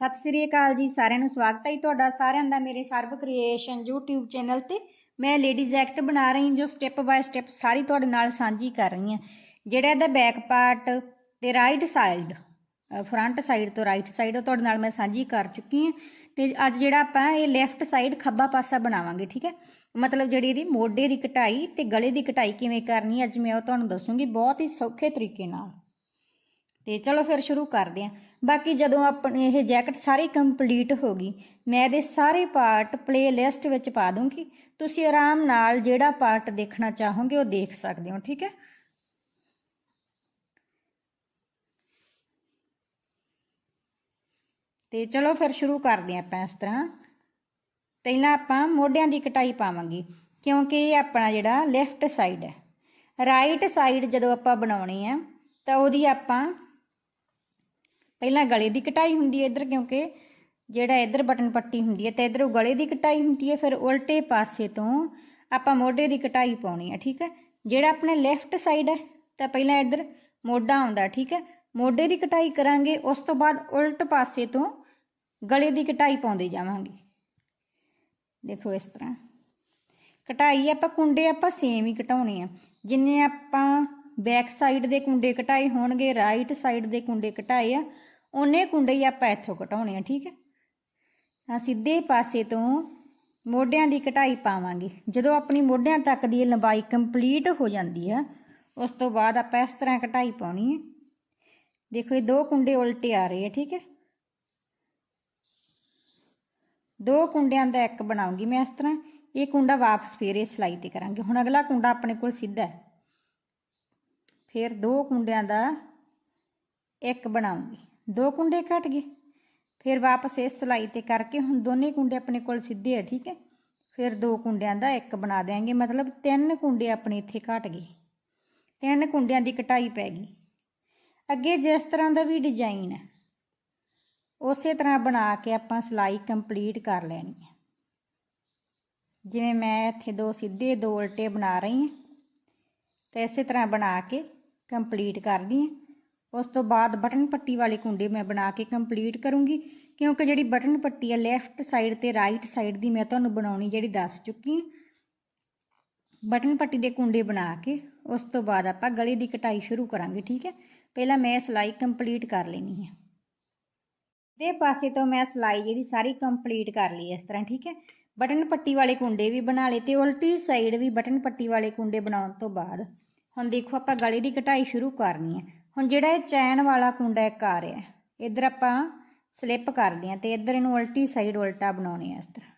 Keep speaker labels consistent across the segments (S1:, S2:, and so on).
S1: ਸਤਿ ਸ੍ਰੀ ਅਕਾਲ ਜੀ, ਸਾਰਿਆਂ ਨੂੰ ਸਵਾਗਤ ਹੈ ਜੀ ਤੁਹਾਡਾ, ਸਾਰਿਆਂ ਦਾ ਮੇਰੇ ਸਰਬ ਕ੍ਰੀਏਸ਼ਨ YouTube ਚੈਨਲ ਤੇ। ਮੈਂ ਲੇਡੀਜ਼ ਐਕਟ ਬਣਾ ਰਹੀ ਹਾਂ, ਜੋ ਸਟੈਪ ਬਾਏ ਸਟੈਪ ਸਾਰੀ ਤੁਹਾਡੇ ਨਾਲ ਸਾਂਝੀ ਕਰ ਰਹੀ ਹਾਂ। ਜਿਹੜਾ ਇਹਦਾ ਬੈਕ ਪਾਰਟ ਤੇ ਰਾਈਟ ਸਾਈਡ ਫਰੰਟ ਸਾਈਡ ਤੋਂ ਰਾਈਟ ਸਾਈਡ ਉਹ ਤੁਹਾਡੇ ਨਾਲ ਮੈਂ ਸਾਂਝੀ ਕਰ ਚੁੱਕੀ ਹਾਂ। ਤੇ ਅੱਜ ਜਿਹੜਾ ਆਪਾਂ ਇਹ ਲੈਫਟ ਸਾਈਡ ਖੱਬਾ ਪਾਸਾ ਬਣਾਵਾਂਗੇ, ਠੀਕ ਹੈ? ਮਤਲਬ ਜਿਹੜੀ ਇਹਦੀ ਮੋਢੇ ਦੀ ਕਟਾਈ ਤੇ ਗਲੇ ਦੀ ਕਟਾਈ ਕਿਵੇਂ ਕਰਨੀ, ਅੱਜ ਮੈਂ ਉਹ ਤੁਹਾਨੂੰ ਦੱਸੂਗੀ ਬਹੁਤ ਹੀ ਸੌਖੇ ਤਰੀਕੇ ਨਾਲ। ਤੇ ਚਲੋ ਫਿਰ ਸ਼ੁਰੂ ਕਰਦੇ ਹਾਂ। ਬਾਕੀ ਜਦੋਂ ਆਪਣੀ ਇਹ ਜੈਕਟ ਸਾਰੀ ਕੰਪਲੀਟ ਹੋ ਗਈ, ਮੈਂ ਇਹਦੇ ਸਾਰੇ ਪਾਰਟ ਪਲੇਲਿਸਟ ਵਿੱਚ ਪਾ ਦੂੰਗੀ। ਤੁਸੀਂ ਆਰਾਮ ਨਾਲ ਜਿਹੜਾ ਪਾਰਟ ਦੇਖਣਾ ਚਾਹੋਗੇ ਉਹ ਦੇਖ ਸਕਦੇ ਹੋ, ਠੀਕ ਹੈ? ਤੇ ਚਲੋ ਫਿਰ ਸ਼ੁਰੂ ਕਰਦੇ ਹਾਂ ਆਪਾਂ ਇਸ ਤਰ੍ਹਾਂ। ਪਹਿਲਾਂ ਆਪਾਂ ਮੋਢਿਆਂ ਦੀ ਕਟਾਈ ਪਾਵਾਂਗੇ, ਕਿਉਂਕਿ ਇਹ ਆਪਣਾ ਜਿਹੜਾ ਲੈਫਟ ਸਾਈਡ ਹੈ। ਰਾਈਟ ਸਾਈਡ ਜਦੋਂ ਆਪਾਂ ਬਣਾਉਣੀ ਆ ਤਾਂ ਉਹਦੀ ਆਪਾਂ ਪਹਿਲਾਂ ਗਲੇ ਦੀ ਕਟਾਈ ਹੁੰਦੀ ਹੈ ਇੱਧਰ, ਕਿਉਂਕਿ ਜਿਹੜਾ ਇੱਧਰ ਬਟਨ ਪੱਟੀ ਹੁੰਦੀ ਹੈ ਤੇ ਇੱਧਰੋਂ ਗਲੇ ਦੀ ਕਟਾਈ ਹੁੰਦੀ ਹੈ, ਫਿਰ ਉਲਟੇ ਪਾਸੇ ਤੋਂ ਆਪਾਂ ਮੋਢੇ ਦੀ ਕਟਾਈ ਪਾਉਣੀ ਹੈ, ਠੀਕ ਹੈ? ਜਿਹੜਾ ਆਪਣੇ ਲੈਫਟ ਸਾਈਡ ਹੈ, ਤਾਂ ਪਹਿਲਾਂ ਇੱਧਰ ਮੋਢਾ ਆਉਂਦਾ, ਠੀਕ ਹੈ? ਮੋਢੇ ਦੀ ਕਟਾਈ ਕਰਾਂਗੇ, ਉਸ ਤੋਂ ਬਾਅਦ ਉਲਟ ਪਾਸੇ ਤੋਂ ਗਲੇ ਦੀ ਕਟਾਈ ਪਾਉਂਦੇ ਜਾਵਾਂਗੇ। ਦੇਖੋ ਇਸ ਤਰ੍ਹਾਂ। ਕਟਾਈ ਆਪਾਂ ਕੁੰਡੇ ਆਪਾਂ ਸੇਮ ਹੀ ਘਟਾਉਣੇ ਆ। ਜਿੰਨੇ ਆਪਾਂ ਬੈਕ ਸਾਈਡ ਦੇ ਕੁੰਡੇ ਘਟਾਏ ਹੋਣਗੇ ਰਾਈਟ ਸਾਈਡ ਦੇ ਕੁੰਡੇ ਘਟਾਏ ਆ ਉਹਨੇ ਕੁੰਡੇ ਹੀ ਆਪਾਂ ਇੱਥੋਂ ਘਟਾਉਣੇ ਆ, ਠੀਕ ਹੈ? ਤਾਂ ਸਿੱਧੇ ਪਾਸੇ ਤੋਂ ਮੋਢਿਆਂ ਦੀ ਕਟਾਈ ਪਾਵਾਂਗੇ। ਜਦੋਂ ਆਪਣੀ ਮੋਢਿਆਂ ਤੱਕ ਦੀ ਲੰਬਾਈ ਕੰਪਲੀਟ ਹੋ ਜਾਂਦੀ ਆ, ਉਸ ਤੋਂ ਬਾਅਦ ਆਪਾਂ ਇਸ ਤਰ੍ਹਾਂ ਕਟਾਈ ਪਾਉਣੀ ਹੈ। ਦੇਖੋ, ਇਹ ਦੋ ਕੁੰਡੇ ਉਲਟੇ ਆ ਰਹੇ ਆ, ਠੀਕ ਹੈ? ਦੋ ਕੁੰਡਿਆਂ ਦਾ ਇੱਕ ਬਣਾਉਂਗੀ ਮੈਂ ਇਸ ਤਰ੍ਹਾਂ। ਇਹ ਕੁੰਡਾ ਵਾਪਸ ਫੇਰ ਇਹ ਸਲਾਈ ਤੇ ਕਰਾਂਗੇ। ਹੁਣ ਅਗਲਾ ਕੁੰਡਾ ਆਪਣੇ ਕੋਲ ਸਿੱਧਾ ਹੈ। ਫਿਰ ਦੋ ਕੁੰਡਿਆਂ ਦਾ ਇੱਕ ਬਣਾਉਂਗੀ। ਦੋ ਕੁੰਡੇ ਕੱਟ ਗਏ। ਫਿਰ ਵਾਪਸ ਇਸ ਸਲਾਈ ਤੇ ਕਰਕੇ ਹੁਣ ਦੋਨੇ ਕੁੰਡੇ ਆਪਣੇ ਕੋਲ ਸਿੱਧੇ ਆ, ਠੀਕ ਹੈ? ਫਿਰ ਦੋ ਕੁੰਡਿਆਂ ਦਾ ਇੱਕ ਬਣਾ ਦੇਾਂਗੇ ਮਤਲਬ ਤਿੰਨ ਕੁੰਡੇ ਆਪਣੇ ਇੱਥੇ ਘਟ ਗਏ। ਤਿੰਨ ਕੁੰਡਿਆਂ ਦੀ ਕਟਾਈ ਪੈ ਗਈ। ਅੱਗੇ ਜਿਸ ਤਰ੍ਹਾਂ ਦਾ ਵੀ ਡਿਜ਼ਾਈਨ ਹੈ, ਉਸੇ ਤਰ੍ਹਾਂ ਬਣਾ ਕੇ ਆਪਾਂ ਸਲਾਈ ਕੰਪਲੀਟ ਕਰ ਲੈਣੀ ਹੈ। ਜਿਵੇਂ ਮੈਂ ਇੱਥੇ ਦੋ ਸਿੱਧੇ, ਦੋ ਉਲਟੇ ਬਣਾ ਰਹੀ ਹਾਂ, ਤੇ ਇਸੇ ਤਰ੍ਹਾਂ ਬਣਾ ਕੇ ਕੰਪਲੀਟ ਕਰਦੀ ਹਾਂ। ਉਸ ਤੋਂ ਬਾਅਦ ਬਟਨ ਪੱਟੀ ਵਾਲੇ ਕੁੰਡੇ ਮੈਂ ਬਣਾ ਕੇ ਕੰਪਲੀਟ ਕਰੂੰਗੀ, ਕਿਉਂਕਿ ਜਿਹੜੀ ਬਟਨ ਪੱਟੀ ਹੈ ਲੈਫਟ ਸਾਈਡ ਤੇ ਰਾਈਟ ਸਾਈਡ ਦੀ ਮੈਂ ਤੁਹਾਨੂੰ ਬਣਾਉਣੀ ਜਿਹੜੀ ਦੱਸ ਚੁੱਕੀ ਹਾਂ। ਬਟਨ ਪੱਟੀ ਦੇ ਕੁੰਡੇ ਬਣਾ ਕੇ ਉਸ ਤੋਂ ਬਾਅਦ ਆਪਾਂ ਗਲੇ ਦੀ ਕਟਾਈ ਸ਼ੁਰੂ ਕਰਾਂਗੇ, ਠੀਕ ਹੈ? ਪਹਿਲਾਂ ਮੈਂ ਸਿਲਾਈ ਕੰਪਲੀਟ ਕਰ ਲੈਣੀ ਹੈ ਦੇ ਪਾਸੇ ਤੋਂ ਮੈਂ ਸਿਲਾਈ ਜਿਹੜੀ ਸਾਰੀ ਕੰਪਲੀਟ ਕਰ ਲਈ ਇਸ ਤਰ੍ਹਾਂ, ਠੀਕ ਹੈ? ਬਟਨ ਪੱਟੀ ਵਾਲੇ ਕੁੰਡੇ ਵੀ ਬਣਾ ਲਏ ਤੇ ਉਲਟੀ ਸਾਈਡ ਵੀ ਬਟਨ ਪੱਟੀ ਵਾਲੇ ਕੁੰਡੇ ਬਣਾਉਣ ਤੋਂ ਬਾਅਦ ਹੁਣ ਦੇਖੋ ਆਪਾਂ ਗਲੇ ਦੀ ਕਟਾਈ ਸ਼ੁਰੂ ਕਰਨੀ ਹੈ ਹੁਣ ਜਿਹੜਾ ਇਹ ਚੈਨ ਵਾਲਾ ਕੁੰਡਾ ਇੱਕ ਆ ਰਿਹਾ ਇੱਧਰ ਆਪਾਂ ਸਲਿੱਪ ਕਰਦੇ ਹਾਂ ਤੇ ਇੱਧਰ ਇਹਨੂੰ ਉਲਟੀ ਸਾਈਡ ਉਲਟਾ ਬਣਾਉਣੇ ਆ ਇਸ ਤਰ੍ਹਾਂ।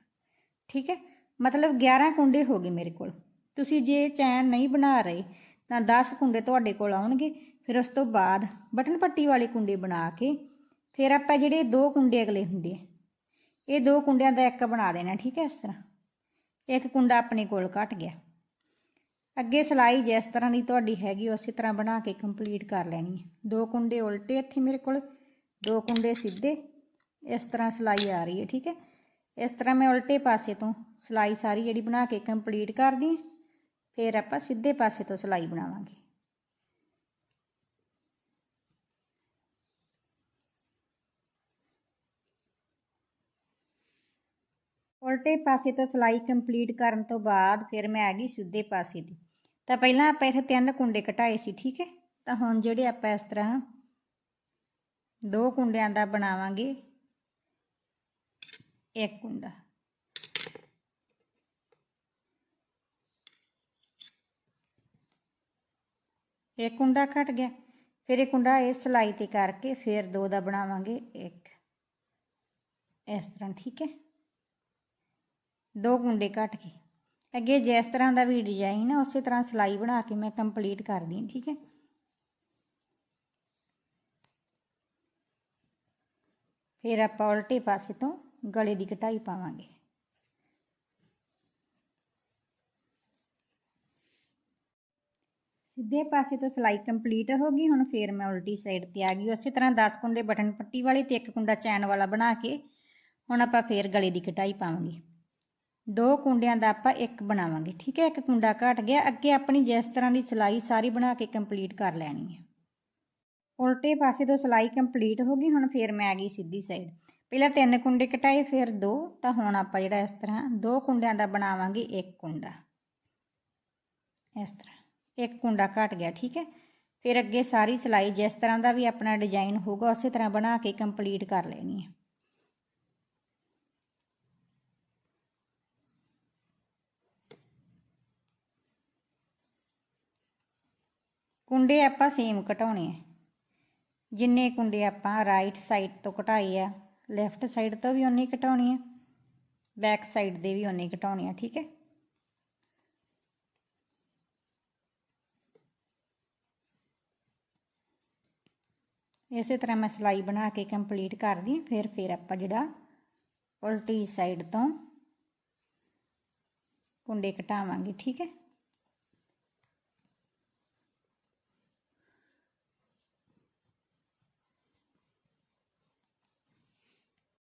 S1: ਠੀਕ ਹੈ? ਮਤਲਬ 11 ਕੁੰਡੇ ਹੋ ਗਏ ਮੇਰੇ ਕੋਲ। ਤੁਸੀਂ ਜੇ ਚੈਨ ਨਹੀਂ ਬਣਾ ਰਹੇ, ਤਾਂ 10 ਕੁੰਡੇ ਤੁਹਾਡੇ ਕੋਲ ਆਉਣਗੇ, ਫਿਰ ਉਸ ਤੋਂ ਬਾਅਦ ਬਟਨ ਪੱਟੀ ਵਾਲੇ ਕੁੰਡੇ ਬਣਾ ਕੇ ਫਿਰ ਆਪਾਂ ਜਿਹੜੇ ਦੋ ਕੁੰਡੇ ਅਗਲੇ ਹੁੰਦੇ ਆ, ਇਹ ਦੋ ਕੁੰਡਿਆਂ ਦਾ ਇੱਕ ਬਣਾ ਦੇਣਾ, ਠੀਕ ਹੈ ਇਸ ਤਰ੍ਹਾਂ। ਇੱਕ ਕੁੰਡਾ ਆਪਣੇ ਕੋਲ ਘਟ ਗਿਆ। ਅੱਗੇ ਸਲਾਈ ਜਿਸ ਤਰ੍ਹਾਂ ਦੀ ਤੁਹਾਡੀ ਹੈਗੀ, ਉਸੇ ਤਰ੍ਹਾਂ ਬਣਾ ਕੇ ਕੰਪਲੀਟ ਕਰ ਲੈਣੀ ਹੈ। ਦੋ ਕੁੰਡੇ ਉਲਟੇ ਇੱਥੇ ਮੇਰੇ ਕੋਲ, ਦੋ ਕੁੰਡੇ ਸਿੱਧੇ, ਇਸ ਤਰ੍ਹਾਂ ਸਲਾਈ ਆ ਰਹੀ ਹੈ, ਠੀਕ ਹੈ? ਇਸ ਤਰ੍ਹਾਂ ਮੈਂ ਉਲਟੇ ਪਾਸੇ ਤੋਂ ਸਲਾਈ ਸਾਰੀ ਜਿਹੜੀ ਬਣਾ ਕੇ ਕੰਪਲੀਟ ਕਰਦੀ ਹਾਂ, ਫਿਰ ਆਪਾਂ ਸਿੱਧੇ ਪਾਸੇ ਤੋਂ ਸਲਾਈ ਬਣਾਵਾਂਗੇ। ਉਲਟੇ ਪਾਸੇ ਤੋਂ ਸਲਾਈ ਕੰਪਲੀਟ ਕਰਨ ਤੋਂ ਬਾਅਦ ਫਿਰ ਮੈਂ ਆ ਗਈ ਸਿੱਧੇ ਪਾਸੇ ਦੀ। ਤਾਂ ਪਹਿਲਾਂ ਆਪਾਂ ਇੱਥੇ ਤਿੰਨ ਕੁੰਡੇ ਘਟਾਏ ਸੀ, ਠੀਕ ਹੈ? ਤਾਂ ਹੁਣ ਜਿਹੜੇ ਆਪਾਂ ਇਸ ਤਰ੍ਹਾਂ ਦੋ ਕੁੰਡਿਆਂ ਦਾ ਬਣਾਵਾਂਗੇ, ਇੱਕ ਕੁੰਡਾ। ਇੱਕ ਕੁੰਡਾ ਘਟ ਗਿਆ, ਫਿਰ ਇਹ ਕੁੰਡਾ ਇਸ ਸਲਾਈ ਤੇ ਕਰਕੇ ਫਿਰ ਦੋ ਦਾ ਬਣਾਵਾਂਗੇ, ਇੱਕ। ਇਸ ਤਰ੍ਹਾਂ, ਠੀਕ ਹੈ? ਦੋ ਕੁੰਡੇ ਕੱਟ ਕੇ। ਅੱਗੇ ਜਿਸ ਤਰ੍ਹਾਂ ਦਾ ਵੀ ਡਿਜ਼ਾਈਨ ਹੈ ਉਸੇ ਤਰ੍ਹਾਂ ਸਿਲਾਈ ਬਣਾ ਕੇ ਮੈਂ ਕੰਪਲੀਟ ਕਰਦੀ ਹਾਂ, ਠੀਕ ਹੈ? ਫਿਰ ਆਪਾਂ ਉਲਟੇ ਪਾਸੇ ਤੋਂ ਗਲੇ ਦੀ ਕਟਾਈ ਪਾਵਾਂਗੇ। ਸਿੱਧੇ ਪਾਸੇ ਤੋਂ ਸਿਲਾਈ ਕੰਪਲੀਟ ਹੋ ਗਈ, ਹੁਣ ਫੇਰ ਮੈਂ ਉਲਟੀ ਸਾਈਡ ਤੇ ਆ ਗਈ। ਉਸੇ ਤਰ੍ਹਾਂ 10 ਕੁੰਡੇ ਬਟਨ ਪੱਟੀ ਵਾਲੇ ਤੇ ਇੱਕ ਕੁੰਡਾ ਚੈਨ ਵਾਲਾ ਬਣਾ ਕੇ, ਹੁਣ ਆਪਾਂ ਫੇਰ ਗਲੇ ਦੀ ਕਟਾਈ ਪਾਵਾਂਗੇ। ਦੋ ਕੁੰਡਿਆਂ ਦਾ ਆਪਾਂ ਇੱਕ ਬਣਾਵਾਂਗੇ, ਠੀਕ ਹੈ? ਇੱਕ ਕੁੰਡਾ ਘਟ ਗਿਆ, ਅੱਗੇ ਆਪਣੀ ਜਿਸ ਤਰ੍ਹਾਂ ਦੀ ਸਿਲਾਈ ਸਾਰੀ ਬਣਾ ਕੇ ਕੰਪਲੀਟ ਕਰ ਲੈਣੀ ਹੈ। ਉਲਟੇ ਪਾਸੇ ਤੋਂ ਸਿਲਾਈ ਕੰਪਲੀਟ ਹੋ ਗਈ, ਹੁਣ ਫੇਰ ਮੈਂ ਆ ਗਈ ਸਿੱਧੀ ਸਾਈਡ ਪਹਿਲਾਂ ਤਿੰਨ ਕੁੰਡੇ ਕਟਾਏ, ਫਿਰ ਦੋ, ਤਾਂ ਹੁਣ ਆਪਾਂ ਜਿਹੜਾ ਇਸ ਤਰ੍ਹਾਂ ਦੋ ਕੁੰਡਿਆਂ ਦਾ ਬਣਾਵਾਂਗੇ, ਇੱਕ ਕੁੰਡਾ। ਇਸ ਤਰ੍ਹਾਂ, ਇੱਕ ਕੁੰਡਾ ਘਟ ਗਿਆ, ਠੀਕ ਹੈ? ਫਿਰ ਅੱਗੇ ਸਾਰੀ ਸਿਲਾਈ ਜਿਸ ਤਰ੍ਹਾਂ ਦਾ ਵੀ ਆਪਣਾ ਡਿਜ਼ਾਈਨ ਹੋਊਗਾ, ਉਸੇ ਤਰ੍ਹਾਂ ਬਣਾ ਕੇ ਕੰਪਲੀਟ ਕਰ ਲੈਣੀ ਹੈ। ਕੁੰਡੇ ਆਪਾਂ ਸੇਮ ਘਟਾਉਣੇ ਆ। ਜਿੰਨੇ ਕੁੰਡੇ ਆਪਾਂ ਰਾਈਟ ਸਾਈਡ ਤੋਂ ਘਟਾਏ ਆ ਲੈਫਟ ਸਾਈਡ ਤੋਂ ਵੀ ਉਨੇ ਘਟਾਉਣੇ ਆ ਬੈਕ ਸਾਈਡ ਦੇ ਵੀ ਉਨੇ ਘਟਾਉਣੇ ਆ, ਠੀਕ ਹੈ? ਇਸੇ ਤਰ੍ਹਾਂ ਮੈਂ ਸਿਲਾਈ ਬਣਾ ਕੇ ਕੰਪਲੀਟ ਕਰਦੀ ਹਾਂ, ਫਿਰ ਫਿਰ ਆਪਾਂ ਜਿਹੜਾ ਉਲਟੀ ਸਾਈਡ ਤੋਂ ਕੁੰਡੇ ਘਟਾਵਾਂਗੇ, ਠੀਕ ਹੈ?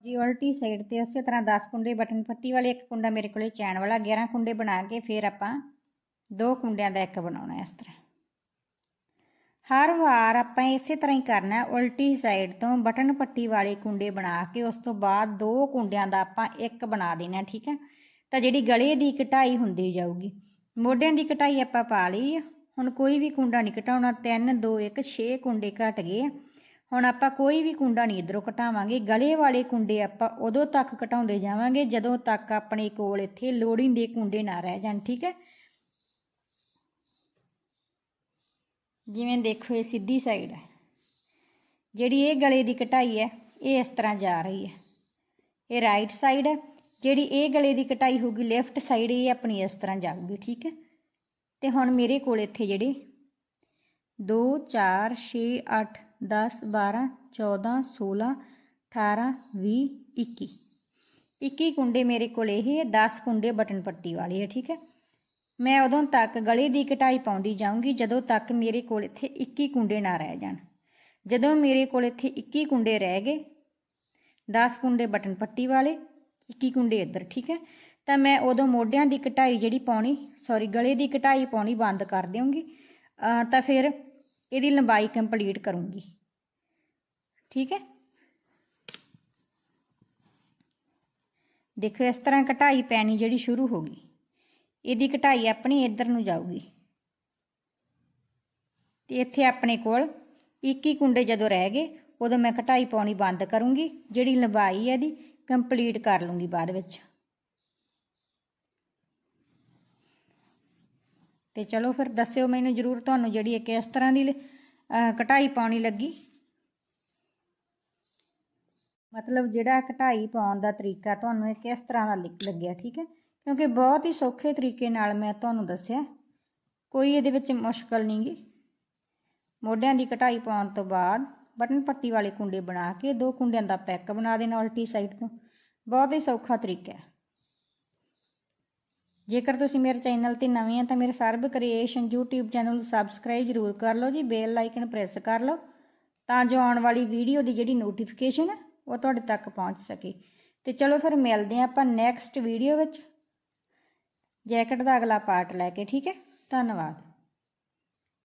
S1: ਜੀ ਉਲਟੀ ਸਾਈਡ ਤੇ ਉਸੇ ਤਰ੍ਹਾਂ 10 ਕੁੰਡੇ ਬਟਨ ਪੱਟੀ ਵਾਲੇ, ਇੱਕ ਕੁੰਡਾ ਮੇਰੇ ਕੋਲੇ ਚੈਨ ਵਾਲਾ 11 ਕੁੰਡੇ ਬਣਾ ਕੇ ਫਿਰ ਆਪਾਂ ਦੋ ਕੁੰਡਿਆਂ ਦਾ ਇੱਕ ਬਣਾਉਣਾ ਇਸ ਤਰ੍ਹਾਂ। ਹਰ ਵਾਰ ਆਪਾਂ ਇਸੇ ਤਰ੍ਹਾਂ ਹੀ ਕਰਨਾ ਉਲਟੀ ਸਾਈਡ ਤੋਂ ਬਟਨ ਪੱਟੀ ਵਾਲੇ ਕੁੰਡੇ ਬਣਾ ਕੇ ਉਸ ਤੋਂ ਬਾਅਦ ਦੋ ਕੁੰਡਿਆਂ ਦਾ ਆਪਾਂ ਇੱਕ ਬਣਾ ਦੇਣਾ ਠੀਕ ਹੈ? ਤਾਂ ਜਿਹੜੀ ਗਲੇ ਦੀ ਕਟਾਈ ਹੁੰਦੀ ਜਾਊਗੀ, ਮੋਢਿਆਂ ਦੀ ਕਟਾਈ ਆਪਾਂ ਪਾ ਲਈ ਹੁਣ ਕੋਈ ਵੀ ਕੁੰਡਾ ਨਹੀਂ ਘਟਾਉਣਾ 3 2 1 6 ਕੁੰਡੇ ਘਟ ਗਏ ਆ। ਹੁਣ ਆਪਾਂ ਕੋਈ ਵੀ ਕੁੰਡਾ ਨਹੀਂ ਇਧਰੋਂ ਘਟਾਵਾਂਗੇ, ਗਲੇ ਵਾਲੇ ਕੁੰਡੇ ਆਪਾਂ ਉਦੋਂ ਤੱਕ ਘਟਾਉਂਦੇ ਜਾਵਾਂਗੇ ਜਦੋਂ ਤੱਕ ਆਪਣੇ ਕੋਲ ਇੱਥੇ ਲੋੜੀਂਦੇ ਕੁੰਡੇ ਨਾ ਰਹਿ ਜਾਣ, ਠੀਕ ਹੈ? ਜਿਵੇਂ ਦੇਖੋ ਇਹ ਸਿੱਧੀ ਸਾਈਡ ਹੈ। ਜਿਹੜੀ ਇਹ ਗਲੇ ਦੀ ਕਟਾਈ ਹੈ, ਇਹ ਇਸ ਤਰ੍ਹਾਂ ਜਾ ਰਹੀ ਹੈ। ਇਹ ਰਾਈਟ ਸਾਈਡ ਹੈ, ਜਿਹੜੀ ਇਹ ਗਲੇ ਦੀ ਕਟਾਈ ਹੋਊਗੀ ਲੈਫਟ ਸਾਈਡ ਇਹ ਆਪਣੀ ਇਸ ਤਰ੍ਹਾਂ ਜਾਊਗੀ, ਠੀਕ ਹੈ? ਤੇ ਹੁਣ ਮੇਰੇ ਕੋਲ ਇੱਥੇ ਜਿਹੜੇ 2 4 6 8 10 12 14 16 18 20 21 21 ਕੁੰਡੇ ਮੇਰੇ ਕੋਲ ਇਹ ਹੈ 10 ਕੁੰਡੇ ਬਟਨ ਪੱਟੀ ਵਾਲੇ ਹੈ ਠੀਕ ਹੈ? ਮੈਂ ਉਦੋਂ ਤੱਕ ਗਲੇ ਦੀ ਕਟਾਈ ਪਾਉਂਦੀ ਜਾਊਂਗੀ ਜਦੋਂ ਤੱਕ ਮੇਰੇ ਕੋਲ ਇੱਥੇ 21 ਕੁੰਡੇ ਨਾ ਰਹਿ ਜਾਣ। ਜਦੋਂ ਮੇਰੇ ਕੋਲ ਇੱਥੇ 21 ਕੁੰਡੇ ਰਹਿ ਗਏ 10 ਕੁੰਡੇ ਬਟਨ ਪੱਟੀ ਵਾਲੇ 21 ਕੁੰਡੇ ਇੱਧਰ, ਠੀਕ ਹੈ? ਤਾਂ ਮੈਂ ਉਦੋਂ ਮੋਢਿਆਂ ਦੀ ਕਟਾਈ ਜਿਹੜੀ ਪਾਉਣੀ ਸੌਰੀ ਗਲੇ ਦੀ ਕਟਾਈ ਪਾਉਣੀ ਬੰਦ ਕਰ ਦਿਆਂਗੀ ਤਾਂ ਫਿਰ ਇਹਦੀ ਲੰਬਾਈ ਕੰਪਲੀਟ ਕਰੂੰਗੀ। ਠੀਕ ਹੈ? ਦੇਖੋ, ਇਸ ਤਰ੍ਹਾਂ ਕਟਾਈ ਪੈਣੀ ਜਿਹੜੀ ਸ਼ੁਰੂ ਹੋ ਗਈ। ਇਹਦੀ ਕਟਾਈ ਆਪਣੀ ਇੱਧਰ ਨੂੰ ਜਾਊਗੀ। ਤੇ ਇੱਥੇ ਆਪਣੇ ਕੋਲ 21 ਕੁੰਡੇ ਜਦੋਂ ਰਹਿ ਗਏ, ਉਦੋਂ ਮੈਂ ਘਟਾਈ ਪਾਉਣੀ ਬੰਦ ਕਰੂੰਗੀ, ਜਿਹੜੀ ਲੰਬਾਈ ਹੈ ਇਹਦੀ, ਕੰਪਲੀਟ ਕਰ ਲੂੰਗੀ ਬਾਅਦ ਵਿੱਚ। ਤੇ ਚਲੋ ਫਿਰ ਦੱਸਿਓ ਮੈਨੂੰ ਜਰੂਰ ਤੁਹਾਨੂੰ ਜਿਹੜੀ ਹੈ ਕਿਸ ਤਰ੍ਹਾਂ ਦੀ ਕਟਾਈ ਪਾਉਣੀ ਲੱਗੀ। ਮਤਲਬ ਜਿਹੜਾ ਕਟਾਈ ਪਾਉਣ ਦਾ ਤਰੀਕਾ ਤੁਹਾਨੂੰ ਇਹ ਕਿਸ ਤਰ੍ਹਾਂ ਦਾ ਲੱਗਿਆ, ਠੀਕ ਹੈ? ਕਿਉਂਕਿ ਬਹੁਤ ਹੀ ਸੌਖੇ ਤਰੀਕੇ ਨਾਲ ਮੈਂ ਤੁਹਾਨੂੰ ਦੱਸਿਆ। ਕੋਈ ਇਹਦੇ ਵਿੱਚ ਮੁਸ਼ਕਲ ਨਹੀਂ ਗੀ। ਮੋਢਿਆਂ ਦੀ ਕਟਾਈ ਪਾਉਣ ਤੋਂ ਬਾਅਦ ਬਟਨ ਪੱਟੀ ਵਾਲੇ ਕੁੰਡੇ ਬਣਾ ਕੇ ਦੋ ਕੁੰਡਿਆਂ ਦਾ ਪੈਕ ਬਣਾ ਦੇਣਾ ਉਲਟੀ ਸਾਈਡ ਤੋਂ। ਬਹੁਤ ਹੀ ਸੌਖਾ ਤਰੀਕਾ ਹੈ। ਜੇਕਰ ਤੁਸੀਂ ਮੇਰੇ ਚੈਨਲ ਤੇ ਨਵੇਂ ਆ ਤਾਂ ਮੇਰੇ ਸਰਬ ਕ੍ਰੀਏਸ਼ਨ YouTube ਚੈਨਲ ਨੂੰ ਸਬਸਕ੍ਰਾਈਬ ਜ਼ਰੂਰ ਕਰ ਲਓ ਜੀ ਬੈਲ ਆਈਕਨ ਪ੍ਰੈਸ ਕਰ ਲਓ, ਤਾਂ ਜੋ ਆਉਣ ਵਾਲੀ ਵੀਡੀਓ ਦੀ ਜਿਹੜੀ ਨੋਟੀਫਿਕੇਸ਼ਨ ਹੈ ਉਹ ਤੁਹਾਡੇ ਤੱਕ ਪਹੁੰਚ ਸਕੇ। ਤੇ ਚਲੋ ਫਿਰ ਮਿਲਦੇ ਆਂ ਆਪਾਂ ਨੈਕਸਟ ਵੀਡੀਓ ਵਿੱਚ। ਜੈਕਟ ਦਾ ਅਗਲਾ ਪਾਰਟ ਲੈ ਕੇ, ਠੀਕ ਹੈ? ਧੰਨਵਾਦ।